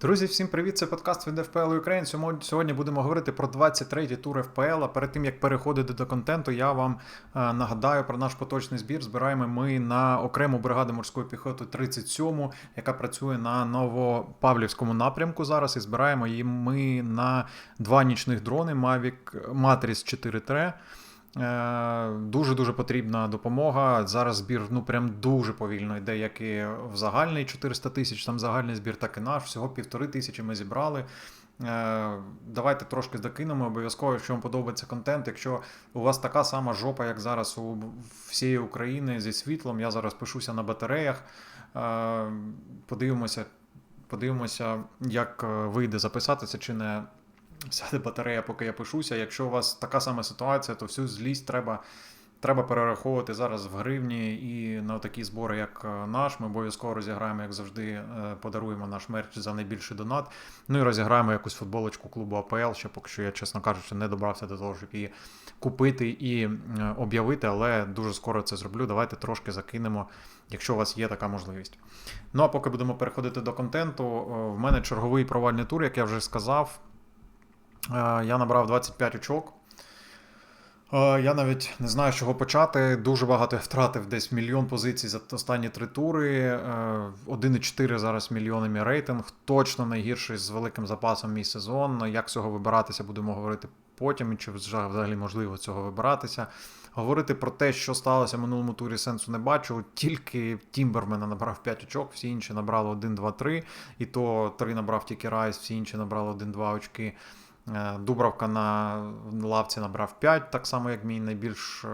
Друзі, всім привіт! Це подкаст від FPL Ukraine. Сьогодні будемо говорити про 23-й тур FPL. А перед тим як переходити до контенту, я вам е, нагадаю про наш поточний збір. Збираємо ми на окрему бригаду морської піхоти 37-му, яка працює на Новопавлівському напрямку зараз. І збираємо її ми на два нічних дрони Mavic Matrix 4 3 Е, дуже-дуже потрібна допомога. Зараз збір ну прям дуже повільно йде, як і в загальний 400 тисяч, там загальний збір, так і наш, всього півтори тисячі ми зібрали. Е, давайте трошки закинемо обов'язково, якщо вам подобається контент. Якщо у вас така сама жопа, як зараз у всієї України зі світлом, я зараз пишуся на батареях. Е, подивимося, подивимося, як вийде записатися чи не сяде батарея, поки я пишуся. Якщо у вас така сама ситуація, то всю злість треба. Треба перераховувати зараз в гривні і на такі збори, як е, наш. Ми обов'язково розіграємо, як завжди, е, подаруємо наш мерч за найбільший донат. Ну і розіграємо якусь футболочку клубу АПЛ, ще поки що я, чесно кажучи, не добрався до того, щоб її купити і е, об'явити, але дуже скоро це зроблю. Давайте трошки закинемо, якщо у вас є така можливість. Ну а поки будемо переходити до контенту, в мене черговий провальний тур, як я вже сказав. Е, Я набрав 25 очок. Е, Я навіть не знаю, з чого почати. Дуже багато я втратив десь мільйон позицій за останні три тури. Е, 1,4 зараз мільйони мій рейтинг. Точно найгірший з великим запасом мій сезон. Як з цього вибиратися, будемо говорити потім, чи взагалі можливо цього вибиратися. Говорити про те, що сталося в минулому турі, сенсу не бачу. Тільки Тімбермена набрав 5 очок, всі інші набрали 1, 2, 3. І то 3 набрав тільки Райс, всі інші набрали 1-2 очки. Е, Дубравка на лавці набрав 5, так само, як мій найбільш е,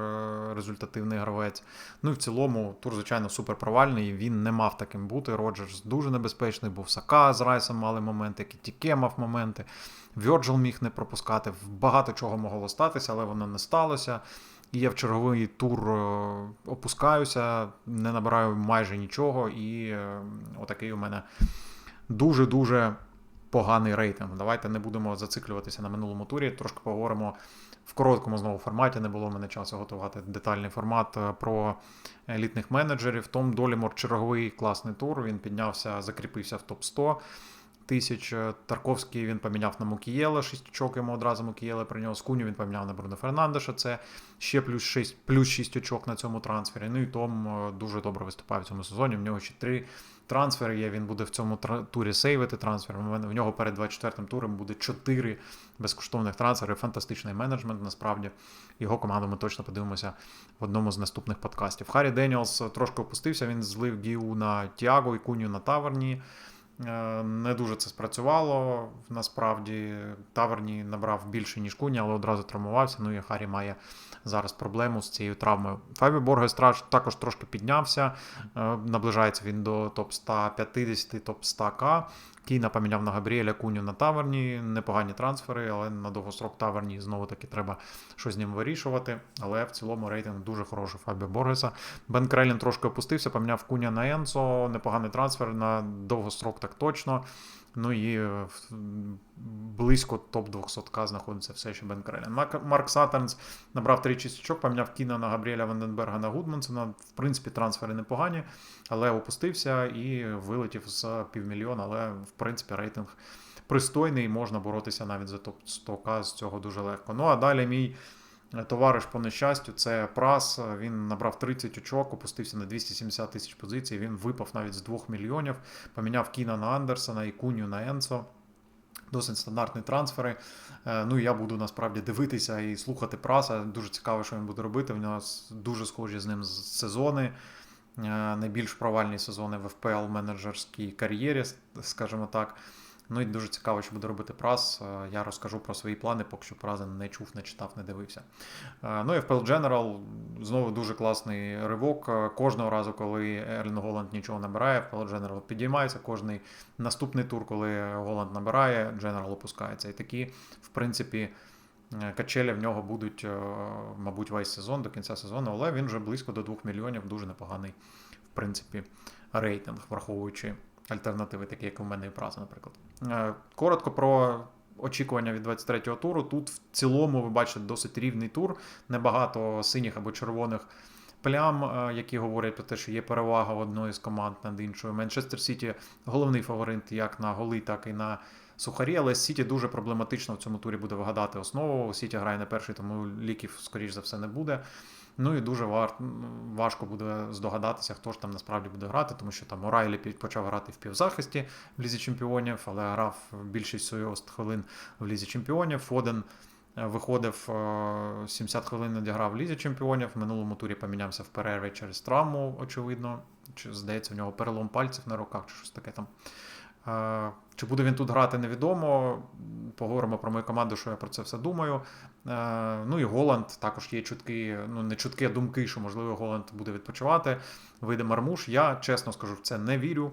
результативний гравець. Ну і в цілому тур, звичайно, супер провальний. Він не мав таким бути. Роджерс дуже небезпечний, був Сака з Райсом мали моменти, Кітіке мав моменти. Вьорджел міг не пропускати. Багато чого могло статися, але воно не сталося. І я в черговий тур е, опускаюся, не набираю майже нічого, і отакий у мене дуже-дуже поганий рейтинг. Давайте не будемо зациклюватися на минулому турі. Трошки поговоримо в короткому знову форматі. Не було мене часу готувати детальний формат е, про елітних менеджерів. Том Долімор черговий класний тур. Він піднявся, закріпився в топ 100 тисяч. Е, Тарковський він поміняв на Мукієла, 6 очок йому одразу Мукієла прийняв. Скуню він поміняв на Бруно Фернандеша. Це ще плюс 6, плюс 6 очок на цьому трансфері. Ну і Том е, дуже добре виступає в цьому сезоні. В нього ще 3 трансфери є. Він буде в цьому турі сейвити трансфер. В нього перед 24-м туром буде 4 безкоштовних трансфери. Фантастичний менеджмент. Насправді його команду ми точно подивимося в одному з наступних подкастів. Харі Деніелс трошки опустився. Він злив Гіу на Тіаго і Куню на Таверні. Е, Не дуже це спрацювало. Насправді Таверні набрав більше, ніж Куні, але одразу травмувався. Ну і Харі має зараз проблему з цією травмою. Фабі Боргес також трошки піднявся. Е, Наближається він до топ 150, топ 100к. Кійна поміняв на Габріеля Куню на Таверні. Непогані трансфери, але на довгострок Таверні знову таки треба щось з ним вирішувати. Але в цілому рейтинг дуже хороший Фабі Боргеса. Бен Крелін трошки опустився, поміняв Куня на Енсо. Непоганий трансфер на довгострок так точно. Ну і е, близько топ 200к знаходиться все ще Бен Крелін. Марк Саттернс набрав 3 чистячок, поміняв Кіна на Габріеля Ванденберга на Гудмансона. В принципі, трансфери непогані, але опустився і вилетів з півмільйона. Але в принципі рейтинг пристойний, можна боротися навіть за топ 100к з цього дуже легко. Ну а далі мій. Товариш по нещастю, це Прас. Він набрав 30 очок, опустився на 270 тисяч позицій. Він випав навіть з 2 мільйонів. Поміняв Кіна на Андерсона і Куню на Енсо. Досить стандартні трансфери. Е, Ну я буду насправді дивитися і слухати праса. Дуже цікаво, що він буде робити. В нього дуже схожі з ним сезони. Е, Найбільш провальні сезони в FPL менеджерській кар'єрі, скажімо так. Ну і дуже цікаво, що буде робити прас. Е, Я розкажу про свої плани, поки що прази не чув, не читав, не дивився. Е, Ну і FPL General знову дуже класний ривок. Е, Кожного разу, коли Ерлін Голланд нічого набирає, FPL General підіймається. Кожний наступний тур, коли Голланд набирає, General опускається. І такі, в принципі, качелі в нього будуть, мабуть, весь сезон до кінця сезону, але він вже близько до 2 мільйонів. Дуже непоганий, в принципі, рейтинг, враховуючи альтернативи, такі як у мене і праса, наприклад. Е, Коротко про очікування від 23-го туру. Тут в цілому ви бачите досить рівний тур, небагато синіх або червоних плям, е, які говорять про те, що є перевага одної з команд над іншою. Манчестер Сіті головний фаворит як на голи, так і на сухарі, але Сіті дуже проблематично в цьому турі буде вигадати основу. Сіті грає на перший, тому ліків, скоріш за все, не буде. Ну і дуже вар... важко буде здогадатися, хто ж там насправді буде грати, тому що там Орайлі почав грати в півзахисті в Лізі Чемпіонів, але грав більшість своїх хвилин в Лізі Чемпіонів. Фоден е, виходив 70 хвилин, одяграв в Лізі Чемпіонів. В минулому турі помінявся в перерві через травму, очевидно. Чи здається, в нього перелом пальців на руках, чи щось таке там. Чи буде він тут грати, невідомо. Поговоримо про мою команду, що я про це все думаю. Е, ну і Голланд також є чутки, ну не чутки, а думки, що можливо Голланд буде відпочивати. Вийде Мармуш. Я чесно скажу, в це не вірю.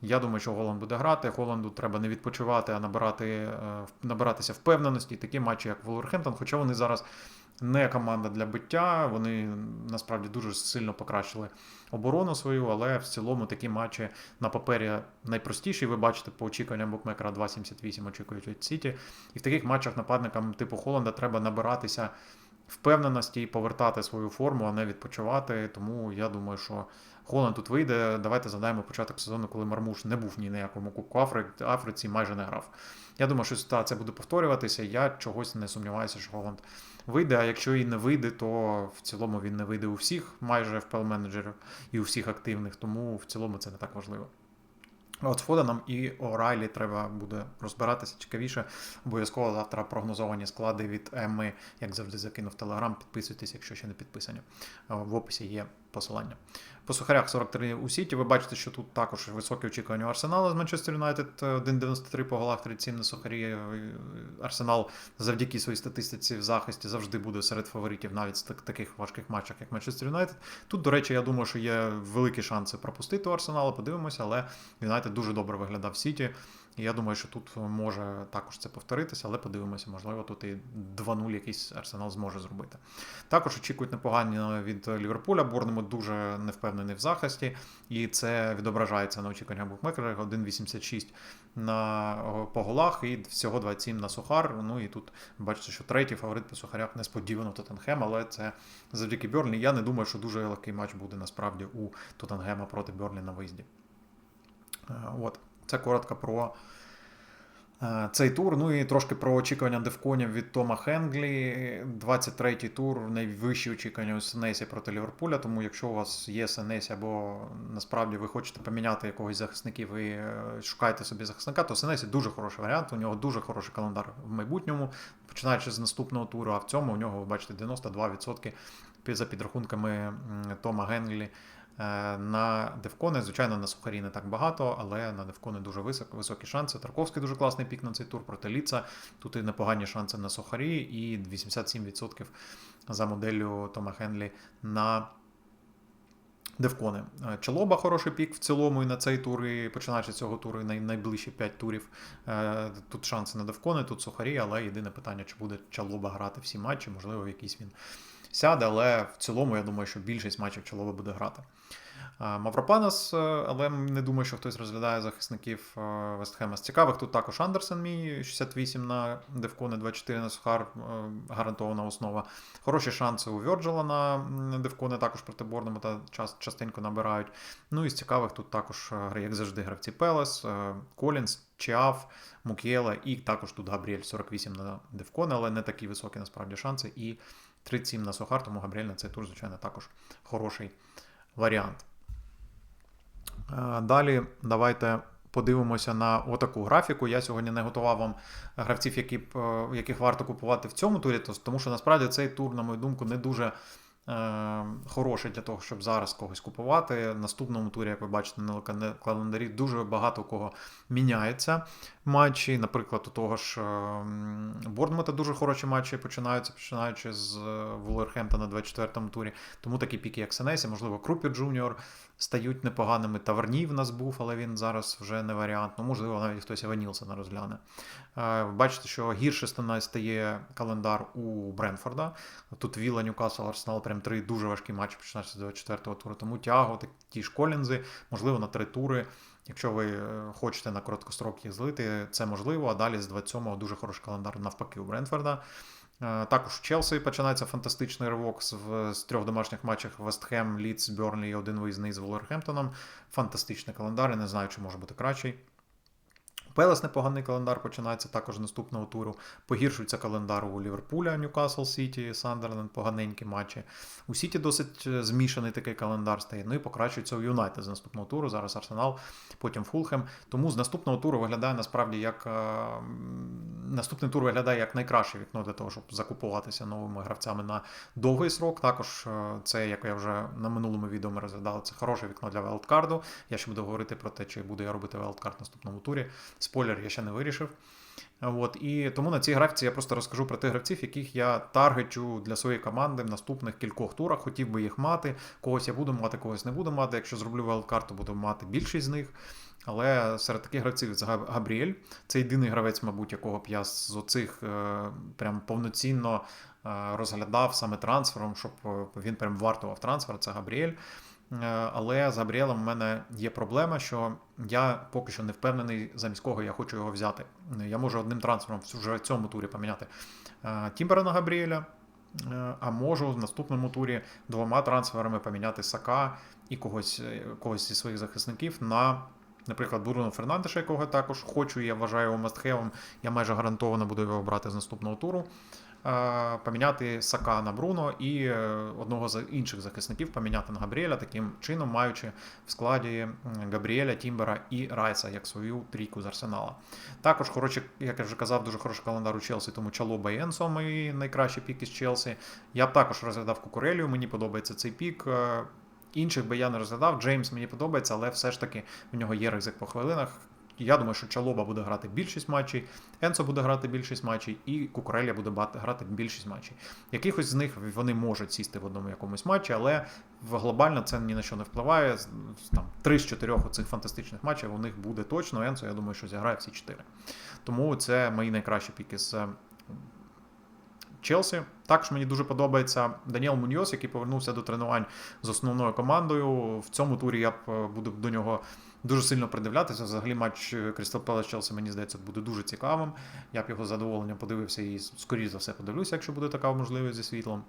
Я думаю, що Голланд буде грати. Голланду треба не відпочивати, а набирати, е, набиратися впевненості. Такі матчі, як Волверхемптон, хоча вони зараз не команда для биття. Вони насправді дуже сильно покращили оборону свою, але в цілому такі матчі на папері найпростіші. Ви бачите по очікуванням букмекера 2,78 очікують від Сіті. І в таких матчах нападникам типу Холланда треба набиратися впевненості і повертати свою форму, а не відпочивати. Тому я думаю, що Холланд тут вийде. Давайте задаємо початок сезону, коли Мармуш не був ні на якому Кубку Африці, майже не грав. Я думаю, що ситуація буде повторюватися. Я чогось не сумніваюся, що Холланд вийде. А якщо і не вийде, то в цілому він не вийде у всіх, майже FPL менеджерів і у всіх активних. Тому в цілому це не так важливо. От з Фоданом і Орайлі треба буде розбиратися цікавіше. Обов'язково завтра прогнозовані склади від Еми, як завжди, закинув Телеграм. Підписуйтесь, якщо ще не підписані. В описі є посилання. По сухарях 43 у Сіті. Ви бачите, що тут також високі очікування Арсенала з Манчестер Юнайтед 1,93 по голах, 37 на сухарі. Арсенал завдяки своїй статистиці в захисті завжди буде серед фаворитів навіть в таких важких матчах, як Манчестер Юнайтед. Тут, до речі, я думаю, що є великі шанси пропустити у Арсенала. Подивимося, але Юнайтед дуже добре виглядав в Сіті. Я думаю, що тут може також це повторитися, але подивимося, можливо, тут і 2-0 якийсь арсенал зможе зробити. Також очікують непогані від Ліверпуля. Борнемо дуже невпевнений в захисті, і це відображається на очікуваннях букмекера. 1,86 на по голах і всього 27 на сухар. Ну і тут бачите, що третій фаворит по сухарях несподівано Тоттенхем, але це завдяки Бьорлі. Я не думаю, що дуже легкий матч буде насправді у Тоттенгема проти Бьорлі на виїзді. Е, от. Це коротко про е, цей тур. Ну і трошки про очікування девконів від Тома Хенглі. 23-й тур, найвищі очікування у Сенесі проти Ліверпуля. Тому якщо у вас є Сенесі, або насправді ви хочете поміняти якогось захисників і е, шукаєте собі захисника, то Сенесі дуже хороший варіант. У нього дуже хороший календар в майбутньому, починаючи з наступного туру, а в цьому у нього, ви бачите, 92% за підрахунками Тома Генглі. Е, на Девкони, звичайно, на Сухарі не так багато, але на Девкони дуже високі, високі шанси. Тарковський дуже класний пік на цей тур проти Ліца. Тут і непогані шанси на Сухарі, і 87% за моделлю Тома Хенлі на Девкони. Е, Чолоба хороший пік в цілому і на цей тур, і починаючи з цього туру, і найближчі 5 турів. Е, тут шанси на Девкони, тут Сухарі, але єдине питання, чи буде Чалоба грати всі матчі, можливо, якийсь він сяде, але в цілому я думаю, що більшість матчів Чолова буде грати. Мавропанос, е, але не думаю, що хтось розглядає захисників е, Вестхема з цікавих. Тут також Андерсен, мій 68 на Девкони, 24 на Сухар, е, гарантована основа. Хороші шанси у Вьорджела на Девкони, також проти Борному та частенько набирають. Ну і з цікавих тут також, як завжди, гравці Пелес, Колінс, Чіаф, Мук'єла і також тут Габріель 48 на Девкони, але не такі високі насправді шанси. І 37 на Сухар, тому Габріель на цей тур, звичайно, також хороший варіант. Е, далі давайте подивимося на отаку графіку. Я сьогодні не готував вам гравців, які, е, яких варто купувати в цьому турі, тому що насправді цей тур, на мою думку, не дуже Е, хороший для того, щоб зараз когось купувати. Наступному турі, як ви бачите, на календарі дуже багато кого міняється матчі. Наприклад, у того ж Борнмута дуже хороші матчі починаються, починаючи з Вулверхемпта на 24-му турі. Тому такі піки, як Сенесі, можливо, Крупі Джуніор стають непоганими. Таверній в нас був, але він зараз вже не варіант. Ну, можливо, навіть хтось Ева Нілсона розгляне. Е, бачите, що гірше стає календар у Бренфорда. Тут Віла, Ньюкасл, Арсенал, прям три дуже важкі матчі починаються з 24-го туру. Тому тяго, ті ж колінзи, можливо, на три тури. Якщо ви е, хочете на короткострок їх злити, це можливо. А далі з 27-го дуже хороший календар навпаки у Бренфорда. Е, Також у Челсі починається фантастичний ривок з, з трьох домашніх матчах Вестхем, Лідс, Бернлі і один виїзний з Волверхемптоном. Фантастичний календар, я не знаю, чи може бути кращий. Пелес непоганий календар починається також наступного туру. Погіршується календар у Ліверпуля, Ньюкасл Сіті, Сандерленд, поганенькі матчі. У Сіті досить е, змішаний такий календар стає. Ну і покращується у Юнайтед з наступного туру. Зараз Арсенал, потім Фулхем. Тому з наступного туру виглядає насправді як е, наступний тур виглядає як найкраще вікно для того, щоб закупуватися новими гравцями на довгий срок. Також е, це, як я вже на минулому відео ми розглядали, це хороше вікно для велдкарду. Я ще буду говорити про те, чи буду я робити велдкард в наступному турі. Спойлер, я ще не вирішив. От, і тому на цій графіці я просто розкажу про тих гравців, яких я таргечу для своєї команди в наступних кількох турах. Хотів би їх мати. Когось я буду мати, когось не буду мати. Якщо зроблю велдкарту, буду мати більшість з них. Але серед таких гравців це Габріель. Це єдиний гравець, мабуть, якого б я з оцих е, прям повноцінно е, розглядав саме трансфером, щоб е, він прям вартував трансфер. Це Габріель. Е, Але з Габріелем в мене є проблема, що я поки що не впевнений, замість кого я хочу його взяти. Я можу одним трансфером вже в цьому турі поміняти е, Тімбера на Габріеля, е, а можу в наступному турі двома трансферами поміняти Сака і когось, когось зі своїх захисників на. Наприклад, Бруно Фернандеша, якого також хочу, я вважаю його мастхевом, я майже гарантовано буду його брати з наступного туру. Е, Поміняти Сака на Бруно і е, одного з інших захисників поміняти на Габріеля, таким чином маючи в складі Габріеля, Тімбера і Райса як свою трійку з Арсенала. Також, хороші, як я вже казав, дуже хороший календар у Челсі, тому Чалоба і Енсо мої найкращі піки з Челсі. Я б також розглядав Кукурелію, мені подобається цей пік. Е, Інших би я не розглядав. Джеймс мені подобається, але все ж таки в нього є ризик по хвилинах. Я думаю, що Чалоба буде грати більшість матчів, Енсо буде грати більшість матчів, і Кукурелія буде грати більшість матчів. Якихось з них вони можуть сісти в одному якомусь матчі, але глобально це ні на що не впливає. Там три з чотирьох оцих фантастичних матчів у них буде точно. Енсо, я думаю, що зіграє всі чотири. Тому це мої найкращі піки з е, Челсі. Також мені дуже подобається Даніел Муньос, який повернувся до тренувань з основною командою. В цьому турі я е, буду до нього дуже сильно придивлятися. Взагалі, матч Пелес Челсі, мені здається, буде дуже цікавим. Я б його з задоволенням подивився і, скоріш за все, подивлюся, якщо буде така можливість зі світлом.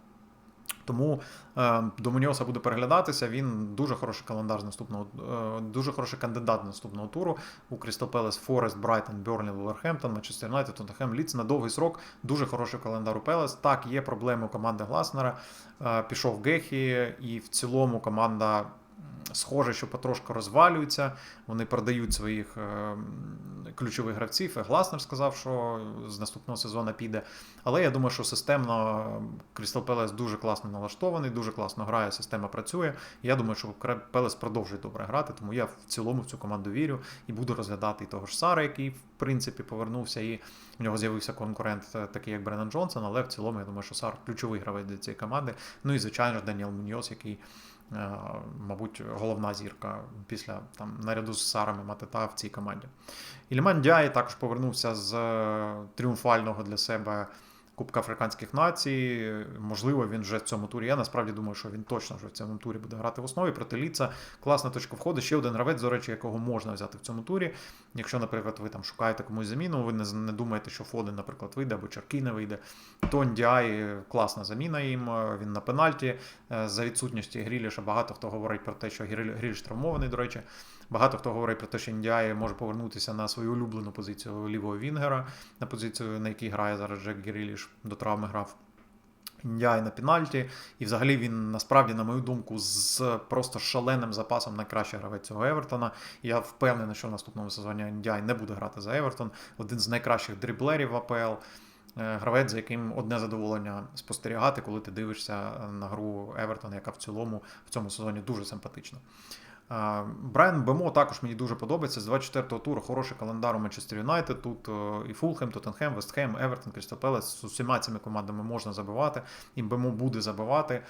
Тому е, до Муньоса буде переглядатися. Він дуже хороший календар з наступного, е, дуже хороший кандидат наступного туру. У Крістал Пелес, Форест, Брайтон, Берлі, Вулверхемптон, Манчестер Юнайтед, Тоттенхем, Ліц на довгий срок. Дуже хороший календар у Пелес. Так, є проблеми у команди Гласнера. Е, пішов Гехі, і в цілому команда. Схоже, що потрошку розвалюється. Вони продають своїх е, ключових гравців. Гласнер сказав, що з наступного сезону піде. Але я думаю, що системно Крістал Пелес дуже класно налаштований, дуже класно грає, система працює. Я думаю, що Пелес продовжує добре грати, тому я в цілому в цю команду вірю і буду розглядати і того ж Сара, який в принципі повернувся, і в нього з'явився конкурент, е, такий як Бреннан Джонсон. Але в цілому я думаю, що Сар ключовий гравець для цієї команди. Ну і звичайно ж Даніел Муньос, який. Е, Мабуть, головна зірка після там наряду з Сарами Матета в цій команді. Ільман Дяй також повернувся з е, тріумфального для себе Кубка Африканських націй. Можливо, він вже в цьому турі. Я насправді думаю, що він точно вже в цьому турі буде грати в основі. Проти Ліца класна точка входу. Ще один гравець, до речі, якого можна взяти в цьому турі. Якщо, наприклад, ви там шукаєте комусь заміну, ви не, думаєте, що Фоден, наприклад, вийде або Чаркій не вийде. То Ndяй класна заміна їм. Він на пенальті. Е, За відсутності Гріліша багато хто говорить про те, що Гріліш травмований, до речі. Багато хто говорить про те, що Індіає може повернутися на свою улюблену позицію лівого Вінгера, на позицію, на якій грає зараз Джек Гріліш, до травми грав. Індіай на пенальті, і взагалі він насправді, на мою думку, з просто шаленим запасом найкращий гравець цього Евертона. Я впевнений, що в наступному сезоні Індіай не буде грати за Евертон. Один з найкращих дриблерів в АПЛ. Е, Гравець, за яким одне задоволення спостерігати, коли ти дивишся на гру Евертона, яка в цілому в цьому сезоні дуже симпатична. Брайан Бемо також мені дуже подобається. З 24-го туру хороший календар у Манчестер Юнайтед. Тут е, і Фулхем, Тоттенхем, Вестхем, Евертон, Крістопелес. З усіма цими командами можна забивати, і Бемо буде забивати.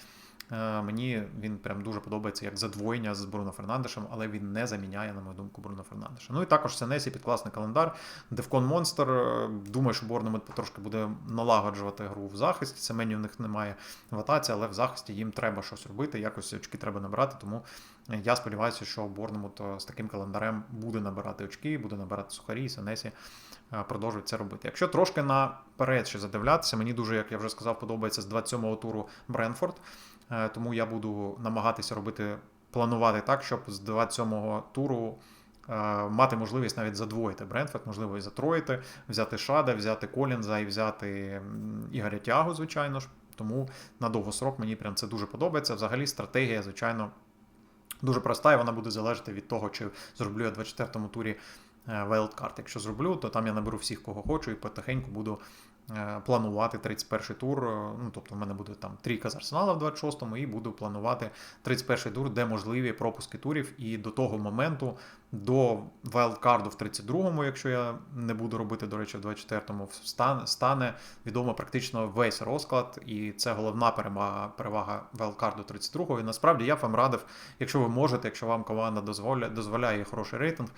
Е, Мені він прям дуже подобається як задвоєння з Бруно Фернандешем, але він не заміняє, на мою думку, Бруно Фернандеша. Ну і також Сенесі під класний календар. Девкон Монстер. е, Думаю, що Борнемут потрошки буде налагоджувати гру в захисті. Семенів в них немає в атаці, але в захисті їм треба щось робити, якось очки треба набирати. Тому я сподіваюся, що Борнемут е, з таким календарем буде набирати очки, буде набирати сухарі, і Сенесі продовжують це робити. Якщо трошки наперед ще задивлятися, мені дуже, як я вже сказав, подобається з 27-го туру Бренфорд. Е, Тому я буду намагатися робити, планувати так, щоб з 27-го туру е, мати можливість навіть задвоїти Брентфорд, можливо, і затроїти, взяти Шада, взяти Колінза і взяти Ігоря Тягу, звичайно ж. Тому на довгосрок мені прям це дуже подобається. Взагалі, стратегія, звичайно, дуже проста, і вона буде залежати від того, чи зроблю я в 24-му турі Wildcard. Якщо зроблю, то там я наберу всіх, кого хочу, і потихеньку буду е, планувати 31 тур. е, Ну, тобто, в мене буде там трійка з Арсенала в 26-му, і буду планувати 31 тур, де можливі пропуски турів. І до того моменту, до вайлдкарду в 32-му, якщо я не буду робити, до речі, в 24-му, стане, відомо практично весь розклад, і це головна перевага, перевага вайлдкарду 32-го. І насправді я б вам радив, якщо ви можете, якщо вам команда дозволяє, дозволяє хороший рейтинг,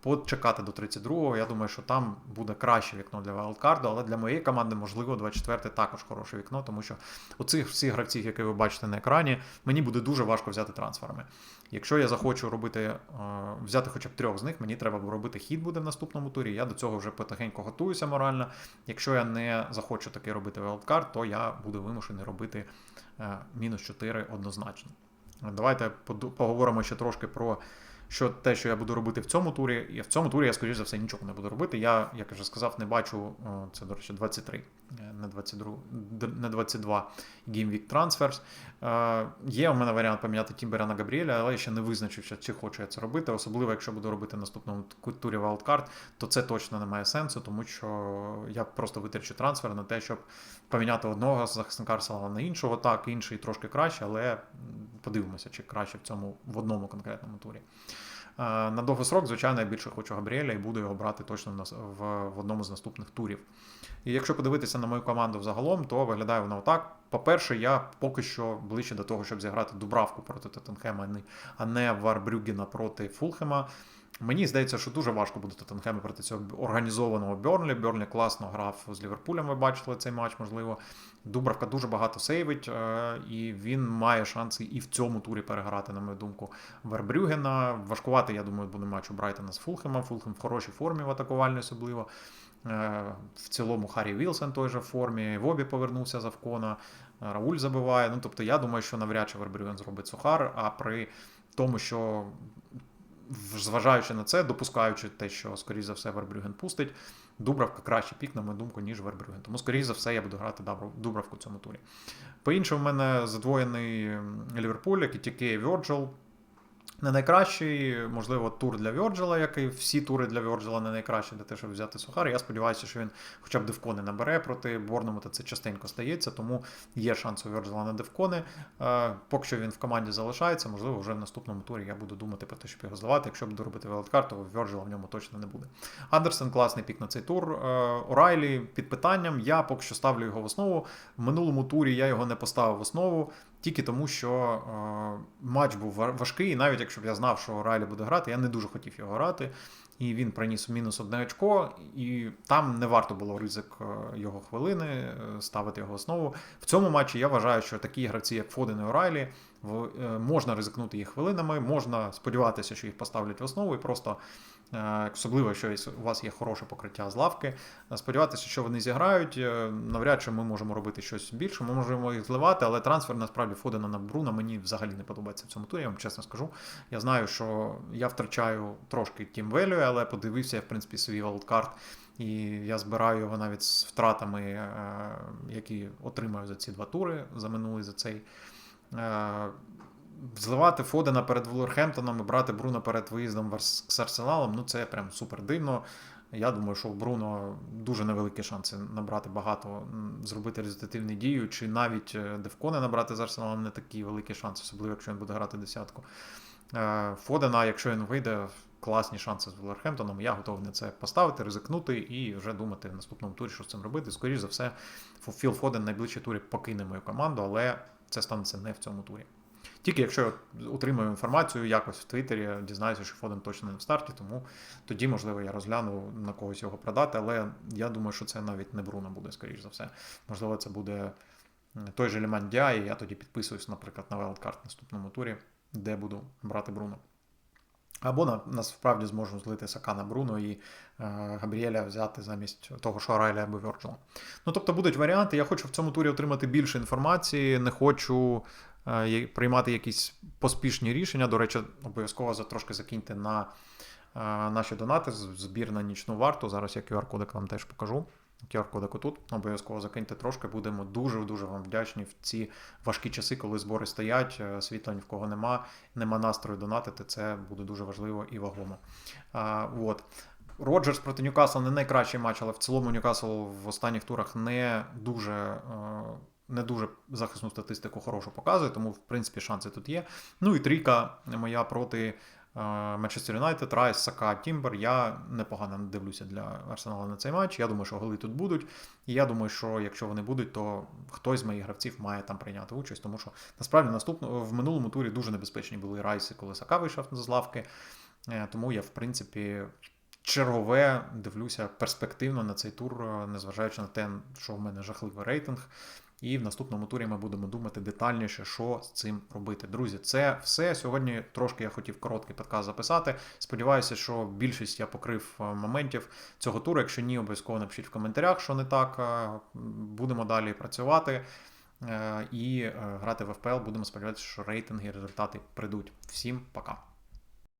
почекати до 32-го. Я думаю, що там буде краще вікно для вайлдкарду, але для моєї команди, можливо, 24 також хороше вікно, тому що у цих всіх гравців, які ви бачите на екрані, мені буде дуже важко взяти трансферами. Якщо я захочу робити, е, взяти хоча б трьох з них, мені треба робити хід буде в наступному турі. Я до цього вже потихеньку готуюся морально. Якщо я не захочу таки робити вайлдкард, то я буду вимушений робити е, мінус 4 однозначно. Давайте поговоримо ще трошки про що те, що я буду робити в цьому турі, і в цьому турі я, скоріш за все, нічого не буду робити. Я, як вже сказав, не бачу, це, до речі, 23, е, не 22, д- не 22 Game Week Transfers. Е, Є у мене варіант поміняти Тімбера на Габріеля, але я ще не визначився, чи хочу я це робити. Особливо, якщо буду робити наступному т- турі Wildcard, то це точно не має сенсу, тому що я просто витрачу трансфер на те, щоб поміняти одного захисника Арсенала на іншого. Так, інший трошки краще, але подивимося, чи краще в цьому в одному конкретному турі. Е, На довгий срок, звичайно, я більше хочу Габріеля і буду його брати точно в одному з наступних турів. І якщо подивитися на мою команду взагалом, то виглядає вона отак. По-перше, я поки що ближче до того, щоб зіграти Дубравку проти Тоттенхема, а не- Варбрюгіна проти Фулхема. Мені здається, що дуже важко буде Тоттенхему проти цього організованого Бьорнлі. Бьорнлі класно грав з Ліверпулем. Ви бачили цей матч, можливо. Дубравка дуже багато сейвить, е, і він має шанси і в цьому турі переграти, на мою думку, Вербрюгена. Важкувати, я думаю, буде матч у Брайтона з Фулхемом. Фулхем в хорошій формі в атакувальній особливо. Е, В цілому Харрі Вілсон той же в формі. Вобі повернувся з Авкона. е, Рауль забиває. Ну, тобто, я думаю, що навряд чи Вербрюген зробить Сухар, а при тому, що зважаючи на це, допускаючи те, що, скоріш за все, Вербрюген пустить, Дубравка краще пік, на мою думку, ніж Вербрюген. Тому, скоріш за все, я буду грати Дубравку в цьому турі. По-іншому, в мене задвоєний Ліверпуль, як і Тіке Вьорджел. Не найкращий, можливо, тур для Вьорджела, як і всі тури для Вьорджела не найкращі для того, щоб взяти Сухар. Я сподіваюся, що він хоча б девкони набере проти Борному, це частенько стається, тому є шанс у Вьорджела на девкони. Е, Поки що він в команді залишається, можливо, вже в наступному турі я буду думати про те, щоб його зливати. Якщо буду робити велдкарт, то Вьорджела в ньому точно не буде. Андерсен класний пік на цей тур. Е, Орайлі під питанням. Я поки що ставлю його в основу. В минулому турі я його не поставив в основу. Тільки тому, що е, матч був важкий, і навіть якщо б я знав, що Райлі буде грати, я не дуже хотів його грати. І він приніс мінус одне очко, і там не варто було ризик е, його хвилини, е, ставити його основу. В цьому матчі я вважаю, що такі гравці, як Фоден і Орайлі, можна ризикнути їх хвилинами, можна сподіватися, що їх поставлять в основу, і просто, особливо, якщо є- у вас є хороше покриття з лавки, е, сподіватися, що вони зіграють. е, Навряд чи ми можемо робити щось більше. Ми можемо їх зливати, але трансфер насправді Фодена на Бруна мені взагалі не подобається в цьому турі, я вам чесно скажу. Я знаю, що я втрачаю трошки тім велю, але подивився я, в принципі, свій валдкарт. І я збираю його навіть з втратами, е, які отримаю за ці два тури, за минулий за цей. Зливати Фодена перед Вулверхемптоном і брати Бруно перед виїздом з Арсеналом, ну це прям супер дивно. Я думаю, що у Бруно дуже невеликі шанси набрати багато, зробити результативну дію, чи навіть е, Девкони набрати з Арсеналом не такі великі шанси, особливо якщо він буде грати десятку. Е, Фодена, якщо він вийде, класні шанси з Вулверхемптоном. Я готовий на це поставити, ризикнути і вже думати в наступному турі, що з цим робити. Скоріше за все, Філ Фоден найближчі турі покине мою команду, але це станеться не в цьому турі. Тільки якщо я отримаю інформацію якось в Твіттері, дізнаюся, що Фоден точно не в старті, тому тоді, можливо, я розгляну на когось його продати, але я думаю, що це навіть не Бруно буде, скоріш за все. Можливо, це буде той же Ліман Дя, і я тоді підписуюсь, наприклад, на Wildcard в наступному турі, де буду брати Бруно. Або насправді зможу злити Сака на Бруно і е, Габріеля взяти замість того, що Райля або Вірджила. Ну, тобто будуть варіанти. Я хочу в цьому турі отримати більше інформації, не хочу приймати якісь поспішні рішення. До речі, обов'язково трошки закиньте на е, наші донати, збір на нічну варту. Зараз я QR-кодик вам теж покажу. QR-кодик отут. Обов'язково закиньте трошки. Будемо дуже-дуже вам вдячні в ці важкі часи, коли збори стоять, е, світла ні в кого нема, нема настрою донатити. Це буде дуже важливо і вагомо. А, от. Роджерс проти Ньюкасла не найкращий матч, але в цілому Ньюкасл в останніх турах не дуже. Не дуже захисну статистику хорошу показує, тому в принципі шанси тут є. Ну і трійка моя проти Манчестер Юнайтед, Райс, Сака, Тімбер. Я непогано дивлюся для Арсенала на цей матч. Я думаю, що голи тут будуть. І я думаю, що якщо вони будуть, то хтось з моїх гравців має там прийняти участь, тому що насправді наступно в минулому турі дуже небезпечні були Райси, коли Сака вийшов з лавки. Е, Тому я, в принципі, чергове дивлюся перспективно на цей тур, е, незважаючи на те, що в мене жахливий рейтинг. І в наступному турі ми будемо думати детальніше, що з цим робити. Друзі, це все. Сьогодні трошки я хотів короткий подкаст записати. Сподіваюся, що більшість я покрив е, моментів цього туру. Якщо ні, обов'язково напишіть в коментарях, що не так. Е, Будемо далі працювати е, і грати в FPL. Будемо сподіватися, що рейтинги і результати прийдуть. Всім пока.